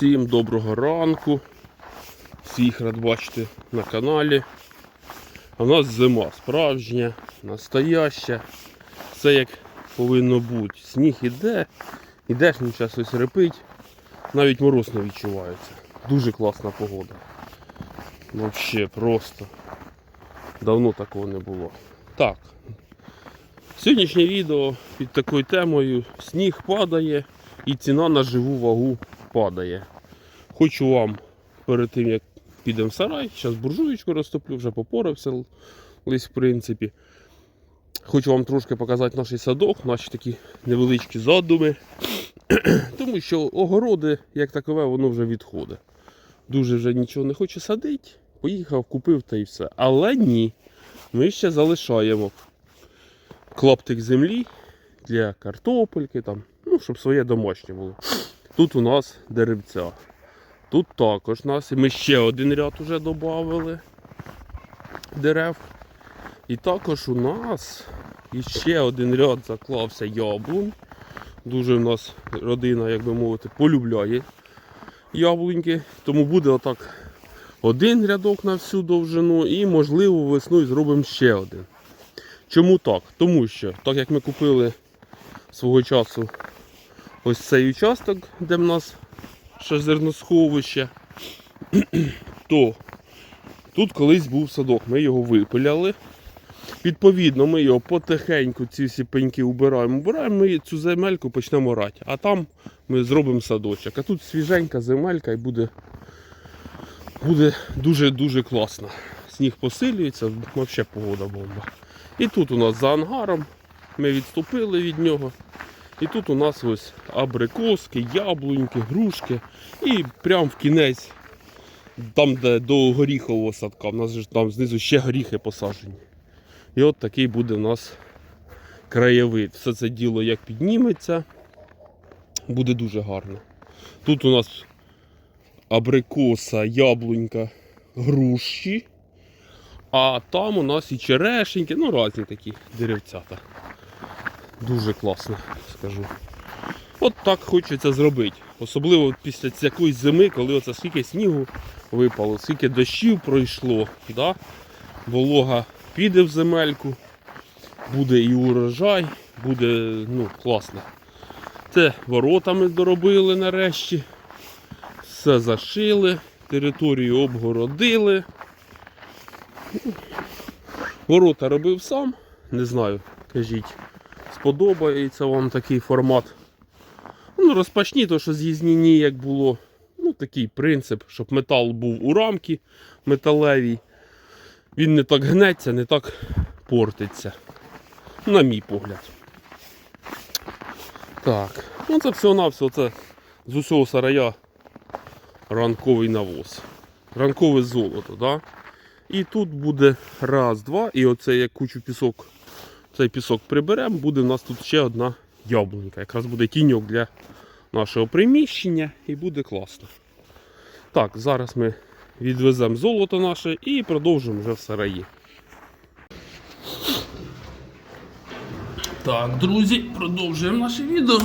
Всім доброго ранку. Всіх рад бачити на каналі. А в нас зима справжня, настояща. Все як повинно бути. Сніг іде, ідеш, ну час ось репить. Навіть мороз не відчувається. Дуже класна погода. Взагалі просто. Давно такого не було. Так. Сьогоднішнє відео під такою темою сніг падає і ціна на живу вагу падає. Хочу вам перед тим як підемо в сарай, зараз буржуєчку розтоплю, вже попорався лись в принципі. Хочу вам трошки показати наш садок, наші такі невеличкі задуми. Тому що огороди, як такове, воно вже відходить. Дуже вже нічого не хоче садити. Поїхав, купив та і все. Але ні. Ми ще залишаємо клаптик землі для картопельки, там, ну, щоб своє домашнє було. Тут у нас деревця. Тут також у нас. Ми ще один ряд вже додали дерев. І також у нас ще один ряд заклався яблунь. Дуже у нас родина, як би мовити, полюбляє яблуньки. Тому буде отак один рядок на всю довжину і, можливо, весною зробимо ще один. Чому так? Тому що, так як ми купили свого часу ось цей участок, де в нас ще зерносховище, то тут колись був садок, ми його випиляли. Відповідно, ми його потихеньку, ці всі пеньки убираємо, убираємо, ми цю земельку почнемо рати, а там ми зробимо садочок. А тут свіженька земелька і буде, буде дуже-дуже класно. Сніг посилюється, взагалі погода бомба. І тут у нас за ангаром ми відступили від нього. І тут у нас ось абрикоски, яблуньки, грушки. І прямо в кінець, там де до горіхового садка, у нас ж там знизу ще горіхи посаджені. І от такий буде у нас краєвид. Все це діло як підніметься, буде дуже гарно. Тут у нас абрикоса, яблунька, груші. А там у нас і черешеньки, ну різні такі деревцята. Дуже класно, скажу. От так хочеться зробити. Особливо після якоїсь зими, коли оце скільки снігу випало, скільки дощів пройшло, да? волога піде в земельку, буде і урожай, буде ну, класно. Це ворота ми доробили нарешті. Все зашили, територію обгородили. Ворота робив сам, не знаю, кажіть, сподобається вам такий формат. Ну, розпачні, то що з'їзнені, як було. Ну, такий принцип, щоб метал був у рамки металевій. Він не так гнеться, не так портиться. На мій погляд. Так, ну це всього-навсього це з усього сарая ранковий навоз. Ранкове золото, да? І тут буде раз, два. І оце як кучу пісок, цей пісок приберемо, буде в нас тут ще одна яблунька. Якраз буде тіньок для нашого приміщення і буде класно. Так, зараз ми відвеземо золото наше і продовжимо вже в сараї. Так, друзі, продовжуємо наше відео.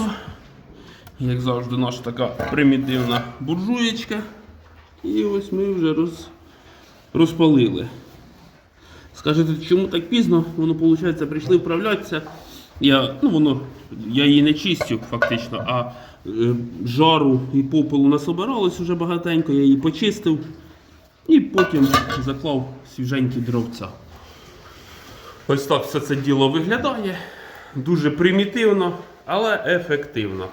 Як завжди, наша така примітивна буржуєчка. І ось ми вже роз розпалили. Скажете, чому так пізно? Воно, виходить, прийшли вправлятися. Я, ну, воно, я її не чистю фактично, а е, жару і попелу насобиралось вже багатенько, я її почистив і потім заклав свіженькі дровця. Ось так все це діло виглядає. Дуже примітивно, але ефективно.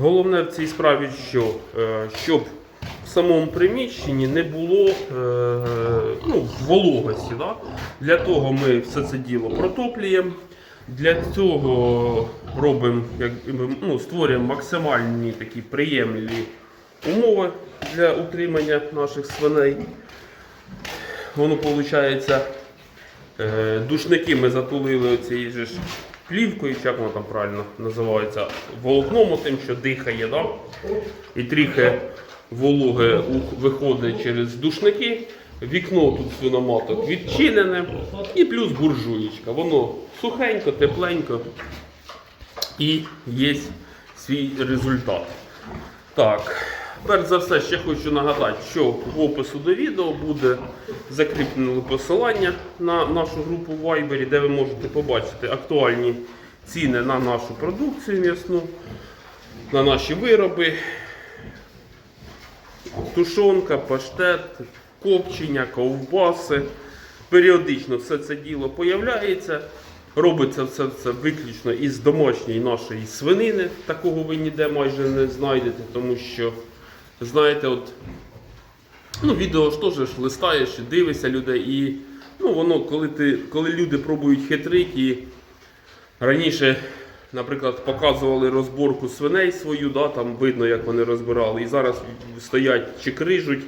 Головне в цій справі, що, Е, щоб в самому приміщенні не було е, ну, вологості. Да? Для того ми все це діло протоплюємо. Для цього робимо, як, ну, створюємо максимальні такі приємні умови для утримання наших свиней. Воно виходить, е, душники ми затулили цією ж плівкою, як воно там правильно називається, волокном тим, що дихає. Да? І трохи вологе виходить через душники. Вікно тут свиноматок відчинене і плюс буржуєчка. Воно сухенько, тепленько і є свій результат. Так, Перш за все, ще хочу нагадати, що в опису до відео буде закріплене посилання на нашу групу Viber, де ви можете побачити актуальні ціни на нашу продукцію м'ясну, на наші вироби, тушонка, паштет, копчення, ковбаси. Періодично все це діло появляється. Робиться все це виключно із домашньої нашої свинини. Такого ви ніде майже не знайдете, тому що, знаєте, от, ну, відео ж теж листаєш, дивишся людей, і ну, воно, коли, ти, коли люди пробують хитрик раніше, наприклад, показували розборку свиней свою, да, там видно, як вони розбирали, і зараз стоять чи крижуть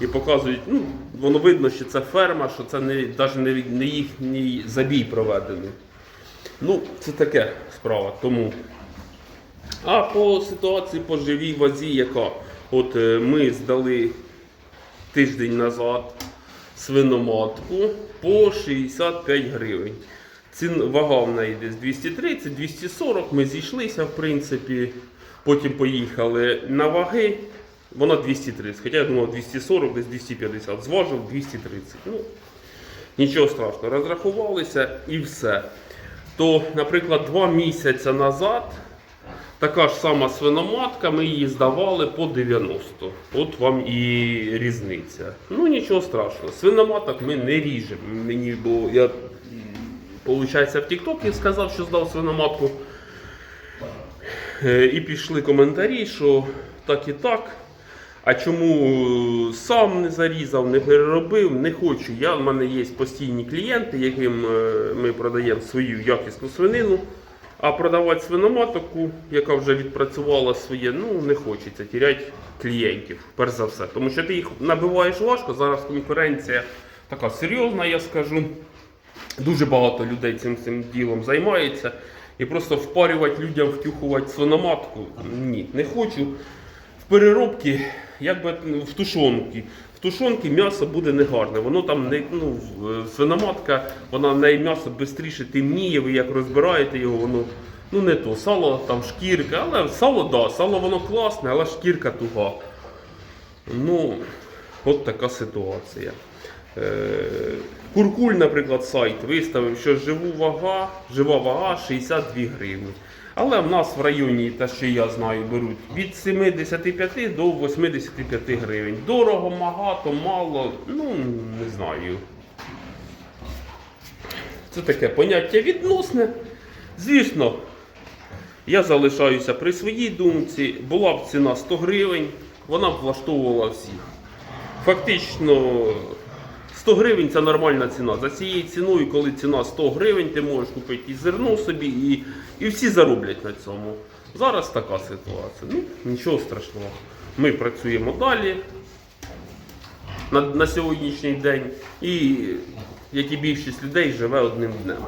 і показують, ну, воно видно, що це ферма, що це не, навіть не, не їхній забій проведений. Ну, це таке справа. Тому. А по ситуації по живій вазі, яка от е, ми здали тиждень назад свиноматку по 65 гривень. Цін, вага в неї десь 230-240. Ми зійшлися, в принципі. Потім поїхали на ваги. Вона 230. Хоча я думав 240, десь 250. Зважив 230. Ну, нічого страшного. Розрахувалися і все. То, наприклад, два місяці назад така ж сама свиноматка, ми її здавали по 90. От вам і різниця. Ну нічого страшного. Свиноматок ми не ріжемо. Мені, бо я, виходить, в Тіктокі сказав, що здав свиноматку. І пішли коментарі, що так і так. А чому сам не зарізав, не переробив, не хочу. Я, в мене є постійні клієнти, яким е, ми продаємо свою якісну свинину. А продавати свиноматоку, яка вже відпрацювала своє, ну не хочеться тіряти клієнтів, перш за все. Тому що ти їх набиваєш важко. Зараз конкуренція така серйозна, я скажу. Дуже багато людей цим, цим ділом займається. І просто впарювати людям, втюхувати свиноматку. Ні, не хочу. В переробці, як би ну, в тушонки. В тушонки м'ясо буде негарне. Воно там не ну, свиноматка, вона в неї м'ясо швидше темніє, ви як розбираєте його, воно ну не то. Сало там шкірка, але сало да, сало воно класне, але шкірка туга. Ну, от така ситуація. Е, Куркуль, наприклад, сайт виставив, що живу вага, жива вага 62 гривні. Але в нас в районі, те, що я знаю, беруть від 75 до 85 гривень. Дорого, багато, мало, ну не знаю. Це таке поняття відносне. Звісно, я залишаюся при своїй думці. Була б ціна 100 гривень, вона б влаштовувала всіх. Фактично 100 гривень це нормальна ціна. За цією ціною, коли ціна 100 гривень, ти можеш купити і зерно собі, і, і всі зароблять на цьому. Зараз така ситуація. Ну, нічого страшного. Ми працюємо далі на, на сьогоднішній день. І як і більшість людей живе одним днем.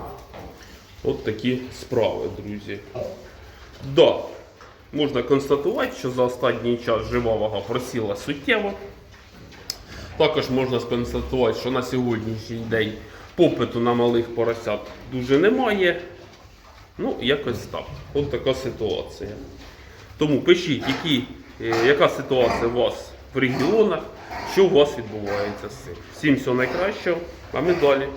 От такі справи, друзі. Да, можна констатувати, що за останній час жива вага просіла суттєво. Також можна сконстатувати, що на сьогоднішній день попиту на малих поросят дуже немає. Ну, якось так. От така ситуація. Тому пишіть, які, е, яка ситуація у вас в регіонах, що у вас відбувається з цим. Всім всього найкращого, а ми далі.